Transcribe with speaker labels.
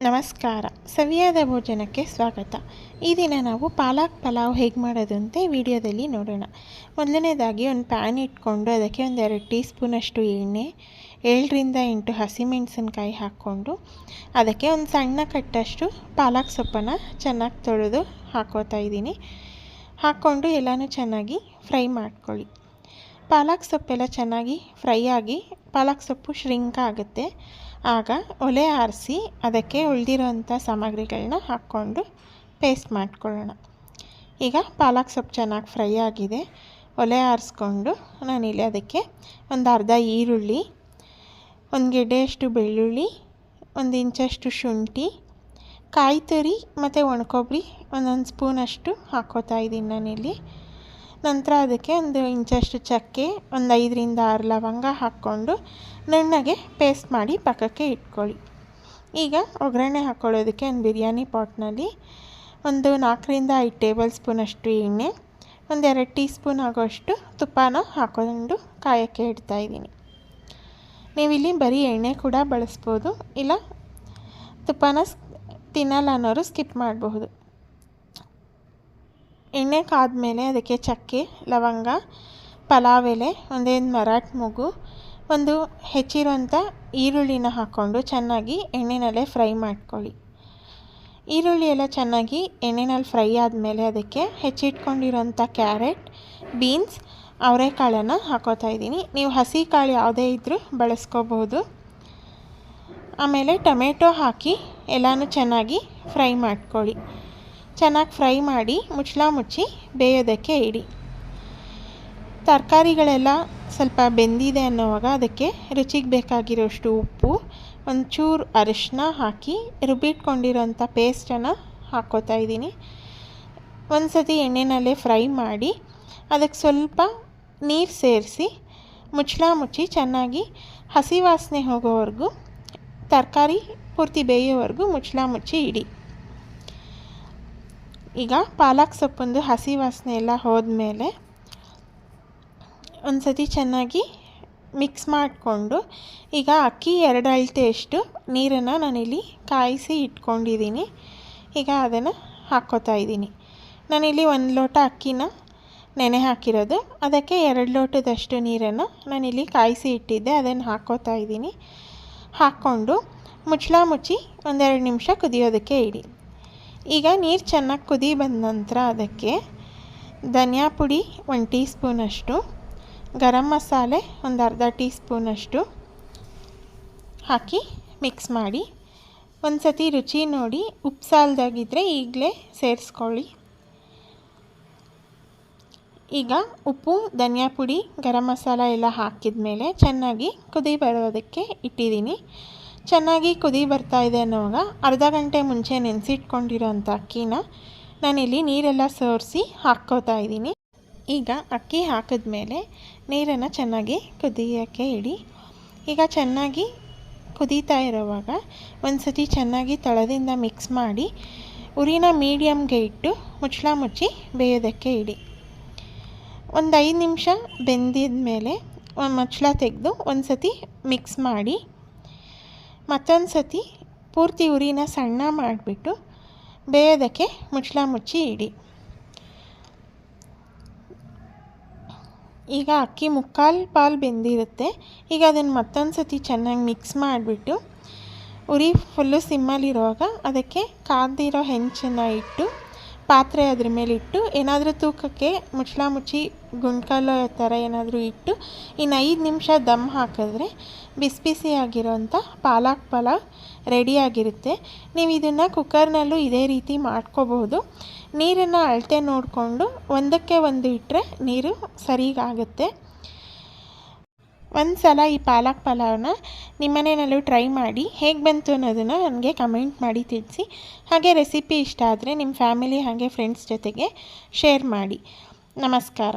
Speaker 1: ನಮಸ್ಕಾರ. ಸವಿಯಾದ ಭೋಜನಕ್ಕೆ ಸ್ವಾಗತ. ಈ ದಿನ ನಾವು ಪಾಲಕ್ ಪಲಾವ್ ಹೇಗೆ ಮಾಡೋದು ಅಂತ ವಿಡಿಯೋದಲ್ಲಿ ನೋಡೋಣ. ಮೊದಲನೇದಾಗಿ ಒಂದು ಪ್ಯಾನ್ ಇಟ್ಕೊಂಡು ಅದಕ್ಕೆ ಒಂದೆರಡು ಟೀ ಸ್ಪೂನಷ್ಟು ಎಣ್ಣೆ, ಏಳರಿಂದ ಎಂಟು ಹಸಿಮೆಣಸಿನ್ಕಾಯಿ ಹಾಕ್ಕೊಂಡು ಅದಕ್ಕೆ ಒಂದು ಸಣ್ಣ ಕಟ್ಟಷ್ಟು ಪಾಲಕ್ ಸೊಪ್ಪನ್ನು ಚೆನ್ನಾಗಿ ತೊಳೆದು ಹಾಕೋತಾ ಇದ್ದೀನಿ. ಹಾಕ್ಕೊಂಡು ಎಲ್ಲನೂ ಚೆನ್ನಾಗಿ ಫ್ರೈ ಮಾಡ್ಕೊಳ್ಳಿ. ಪಾಲಕ್ ಸೊಪ್ಪೆಲ್ಲ ಚೆನ್ನಾಗಿ ಫ್ರೈ ಆಗಿ ಪಾಲಕ್ ಸೊಪ್ಪು ಶ್ರಿಂಕ್ ಆಗುತ್ತೆ. ಆಗ ಒಲೆ ಆರಿಸಿ ಅದಕ್ಕೆ ಉಳಿದಿರೋಂಥ ಸಾಮಗ್ರಿಗಳನ್ನ ಹಾಕ್ಕೊಂಡು ಪೇಸ್ಟ್ ಮಾಡ್ಕೊಳ್ಳೋಣ. ಈಗ ಪಾಲಕ್ ಸೊಪ್ಪು ಚೆನ್ನಾಗಿ ಫ್ರೈ ಆಗಿದೆ. ಒಲೆ ಆರಿಸ್ಕೊಂಡು ನಾನಿಲ್ಲಿ ಅದಕ್ಕೆ ಒಂದು ಅರ್ಧ ಈರುಳ್ಳಿ, ಒಂದು ಗೆಡ್ಡೆಯಷ್ಟು ಬೆಳ್ಳುಳ್ಳಿ, ಒಂದು ಇಂಚಷ್ಟು ಶುಂಠಿ ಕಾಯಿ ತುರಿ ಮತ್ತು ಒಣಕೊಬ್ಬರಿ ಒಂದೊಂದು ಸ್ಪೂನಷ್ಟು ಹಾಕ್ಕೋತಾ ಇದ್ದೀನಿ ನಾನಿಲ್ಲಿ. ನಂತರ ಅದಕ್ಕೆ ಒಂದು ಇಂಚಷ್ಟು ಚಕ್ಕೆ, ಒಂದು ಐದರಿಂದ ಆರು ಲವಂಗ ಹಾಕ್ಕೊಂಡು ನುಣ್ಣಗೆ ಪೇಸ್ಟ್ ಮಾಡಿ ಪಕ್ಕಕ್ಕೆ ಇಟ್ಕೊಳ್ಳಿ. ಈಗ ಒಗ್ಗರಣೆ ಹಾಕ್ಕೊಳ್ಳೋದಕ್ಕೆ ಒಂದು ಬಿರಿಯಾನಿ ಪಾಟ್ನಲ್ಲಿ ಒಂದು ನಾಲ್ಕರಿಂದ ಐದು ಟೇಬಲ್ ಸ್ಪೂನ್ ಅಷ್ಟು ಎಣ್ಣೆ ಒಂದೆರಡು ಟೀ ಸ್ಪೂನ್ ಆಗೋಷ್ಟು ತುಪ್ಪನ ಹಾಕೊಂಡು ಕಾಯೋಕ್ಕೆ ಇಡ್ತಾಯಿದ್ದೀನಿ ನೀವಿಲ್ಲಿ ಬರೀ ಎಣ್ಣೆ ಕೂಡ ಬಳಸ್ಬೋದು, ಇಲ್ಲ ತುಪ್ಪನ ತಿನ್ನಲ್ಲ ಅನ್ನೋರು ಸ್ಕಿಪ್ ಮಾಡಬಹುದು. ಎಣ್ಣೆ ಕಾದ್ಮೇಲೆ ಅದಕ್ಕೆ ಚಕ್ಕೆ, ಲವಂಗ ಪಲಾವ್ ಎಲೆ ಒಂದೇನು ಮರಾಠ್ ಮೂಗು, ಒಂದು ಹೆಚ್ಚಿರುವಂಥ ಈರುಳ್ಳಿನ ಹಾಕ್ಕೊಂಡು ಚೆನ್ನಾಗಿ ಎಣ್ಣೆನಲ್ಲೇ ಫ್ರೈ ಮಾಡ್ಕೊಳ್ಳಿ. ಈರುಳ್ಳಿ ಎಲ್ಲ ಚೆನ್ನಾಗಿ ಎಣ್ಣೆನಲ್ಲಿ ಫ್ರೈ ಆದಮೇಲೆ ಅದಕ್ಕೆ ಹೆಚ್ಚಿಟ್ಕೊಂಡಿರೋಂಥ ಕ್ಯಾರೆಟ್, ಬೀನ್ಸ್, ಅವರೆಕಾಳನ್ನು ಹಾಕೋತಾ ಇದ್ದೀನಿ. ನೀವು ಹಸಿ ಕಾಳು ಯಾವುದೇ ಇದ್ದರೂ ಬಳಸ್ಕೋಬೋದು. ಆಮೇಲೆ ಟೊಮೆಟೊ ಹಾಕಿ ಎಲ್ಲನೂ ಚೆನ್ನಾಗಿ ಫ್ರೈ ಮಾಡ್ಕೊಳ್ಳಿ. ಚೆನ್ನಾಗಿ ಫ್ರೈ ಮಾಡಿ ಮುಚ್ಚಳ ಮುಚ್ಚಿ ಬೇಯೋದಕ್ಕೆ ಇಡಿ. ತರಕಾರಿಗಳೆಲ್ಲ ಸ್ವಲ್ಪ ಬೆಂದಿದೆ ಅನ್ನೋವಾಗ ಅದಕ್ಕೆ ರುಚಿಗೆ ಬೇಕಾಗಿರೋಷ್ಟು ಉಪ್ಪು, ಒಂಚೂರು ಅರಿಶಿನ ಹಾಕಿ ರುಬ್ಬಿಟ್ಕೊಂಡಿರೋಂಥ ಪೇಸ್ಟನ್ನು ಹಾಕ್ಕೋತಾ ಇದ್ದೀನಿ. ಒಂದು ಸತಿ ಎಣ್ಣೆನಲ್ಲೇ ಫ್ರೈ ಮಾಡಿ ಅದಕ್ಕೆ ಸ್ವಲ್ಪ ನೀರು ಸೇರಿಸಿ ಮುಚ್ಚಳ ಮುಚ್ಚಿ ಚೆನ್ನಾಗಿ ಹಸಿ ವಾಸನೆ ಹೋಗೋವರೆಗೂ, ತರಕಾರಿ ಪೂರ್ತಿ ಬೇಯೋವರೆಗೂ ಮುಚ್ಚಳ ಮುಚ್ಚಿ ಇಡಿ. ಈಗ ಪಾಲಕ್ ಸೊಪ್ಪೊಂದು ಹಸಿ ವಾಸನೆ ಎಲ್ಲ ಹೋದ್ಮೇಲೆ ಒಂದು ಸತಿ ಚೆನ್ನಾಗಿ ಮಿಕ್ಸ್ ಮಾಡಿಕೊಂಡು ಈಗ ಅಕ್ಕಿ ಎರಡು ಅಳತೆಯಷ್ಟು ನೀರನ್ನು ನಾನಿಲ್ಲಿ ಕಾಯಿಸಿ ಇಟ್ಕೊಂಡಿದ್ದೀನಿ. ಈಗ ಅದನ್ನು ಹಾಕ್ಕೋತಾ ಇದ್ದೀನಿ. ನಾನಿಲ್ಲಿ ಒಂದು ಲೋಟ ಅಕ್ಕಿನ ನೆನೆ ಹಾಕಿರೋದು. ಅದಕ್ಕೆ ಎರಡು ಲೋಟದಷ್ಟು ನೀರನ್ನು ನಾನಿಲ್ಲಿ ಕಾಯಿಸಿ ಇಟ್ಟಿದ್ದೆ. ಅದನ್ನು ಹಾಕ್ಕೋತಾ ಇದ್ದೀನಿ. ಹಾಕ್ಕೊಂಡು ಮುಚ್ಚಳ ಮುಚ್ಚಿ ಒಂದೆರಡು ನಿಮಿಷ ಕುದಿಯೋದಕ್ಕೆ ಇಡಿ. ಈಗ ನೀರು ಚೆನ್ನಾಗಿ ಕುದಿ ಬಂದ ನಂತರ ಅದಕ್ಕೆ ಧನಿಯಾ ಪುಡಿ ಒಂದು ಟೀ ಸ್ಪೂನಷ್ಟು ಗರಂ ಮಸಾಲೆ ಒಂದು ಅರ್ಧ ಟೀ ಸ್ಪೂನಷ್ಟು ಹಾಕಿ ಮಿಕ್ಸ್ ಮಾಡಿ. ಒಂದು ಸತಿ ರುಚಿ ನೋಡಿ, ಉಪ್ಪು ಸಾಲದಾಗಿದ್ದರೆ ಈಗಲೇ ಸೇರಿಸ್ಕೊಳ್ಳಿ. ಈಗ ಉಪ್ಪು, ಧನಿಯಾ ಪುಡಿ, ಗರಂ ಮಸಾಲ ಎಲ್ಲ ಹಾಕಿದ ಮೇಲೆ ಚೆನ್ನಾಗಿ ಕುದಿ ಬರೋದಕ್ಕೆ ಇಟ್ಟಿದ್ದೀನಿ. ಚೆನ್ನಾಗಿ ಕುದಿ ಬರ್ತಾ ಇದೆ ಅನ್ನೋವಾಗ ಅರ್ಧ ಗಂಟೆ ಮುಂಚೆ ನೆನೆಸಿಟ್ಕೊಂಡಿರೋಂಥ ಅಕ್ಕಿನ ನಾನಿಲ್ಲಿ ನೀರೆಲ್ಲ ಸೋರಿಸಿ ಹಾಕ್ಕೋತಾ ಇದ್ದೀನಿ. ಈಗ ಅಕ್ಕಿ ಹಾಕಿದ್ಮೇಲೆ ನೀರನ್ನು ಚೆನ್ನಾಗಿ ಕುದಿಯೋಕ್ಕೆ ಇಡಿ. ಈಗ ಚೆನ್ನಾಗಿ ಕುದೀತಾ ಇರೋವಾಗ ಒಂದು ಸತಿ ಚೆನ್ನಾಗಿ ತಳದಿಂದ ಮಿಕ್ಸ್ ಮಾಡಿ ಉರಿನ ಮೀಡಿಯಮ್ಗೆ ಇಟ್ಟು ಮುಚ್ಚಳ ಮುಚ್ಚಿ ಬೇಯೋದಕ್ಕೆ ಇಡಿ. ಒಂದು ಐದು ನಿಮಿಷ ಬೆಂದಿದ ಮೇಲೆ ಮುಚ್ಚಳ ತೆಗೆದು ಒಂದು ಸತಿ ಮಿಕ್ಸ್ ಮಾಡಿ ಮತ್ತೊಂದು ಸತಿ ಪೂರ್ತಿ ಉರಿನ ಸಣ್ಣ ಮಾಡಿಬಿಟ್ಟು ಬೇಯೋದಕ್ಕೆ ಮುಚ್ಚಳ ಮುಚ್ಚಿ ಇಡಿ. ಈಗ ಅಕ್ಕಿ ಮುಕ್ಕಾಲು ಪಾಲು ಬೆಂದಿರುತ್ತೆ. ಈಗ ಅದನ್ನು ಮತ್ತೊಂದು ಸತಿ ಚೆನ್ನಾಗಿ ಮಿಕ್ಸ್ ಮಾಡಿಬಿಟ್ಟು ಉರಿ ಫುಲ್ಲು ಸಿಮ್ಮಲ್ಲಿರುವಾಗ ಅದಕ್ಕೆ ಕಾದಿರೋ ಹೆಂಚನ್ನು ಇಟ್ಟು ಪಾತ್ರೆ ಅದ್ರ ಮೇಲೆ ಇಟ್ಟು, ಏನಾದರೂ ತೂಕಕ್ಕೆ ಮುಚ್ಚಳ ಮುಚ್ಚಿ ಗುಂಡ್ಕಲ್ಲು ಥರ ಏನಾದರೂ ಇಟ್ಟು ಇನ್ನು ಐದು ನಿಮಿಷ ದಮ್ ಹಾಕಿದ್ರೆ ಬಿಸಿ ಬಿಸಿಯಾಗಿರೋಂಥ ಪಾಲಕ್ ಪಲಾವ್ ರೆಡಿಯಾಗಿರುತ್ತೆ ನೀವು ಇದನ್ನು ಕುಕ್ಕರ್ನಲ್ಲೂ ಇದೇ ರೀತಿ ಮಾಡ್ಕೋಬಹುದು. ನೀರನ್ನು ಅಳತೆ ನೋಡಿಕೊಂಡು ಒಂದಕ್ಕೆ ಒಂದು ಇಟ್ಟರೆ ನೀರು ಸರಿಗಾಗುತ್ತೆ ಒಂದು ಸಲ ಈ ಪಾಲಕ್ ಪಲಾವ್ನ ನಿಮ್ಮನೇನಲ್ಲೂ ಟ್ರೈ ಮಾಡಿ ಹೇಗೆ ಬಂತು ಅನ್ನೋದನ್ನು ನನಗೆ ಕಮೆಂಟ್ ಮಾಡಿ ತಿಳಿಸಿ. ಹಾಗೆ ರೆಸಿಪಿ ಇಷ್ಟ ಆದರೆ ನಿಮ್ಮ ಫ್ಯಾಮಿಲಿ ಹಾಗೆ ಫ್ರೆಂಡ್ಸ್ ಜೊತೆಗೆ ಶೇರ್ ಮಾಡಿ. ನಮಸ್ಕಾರ.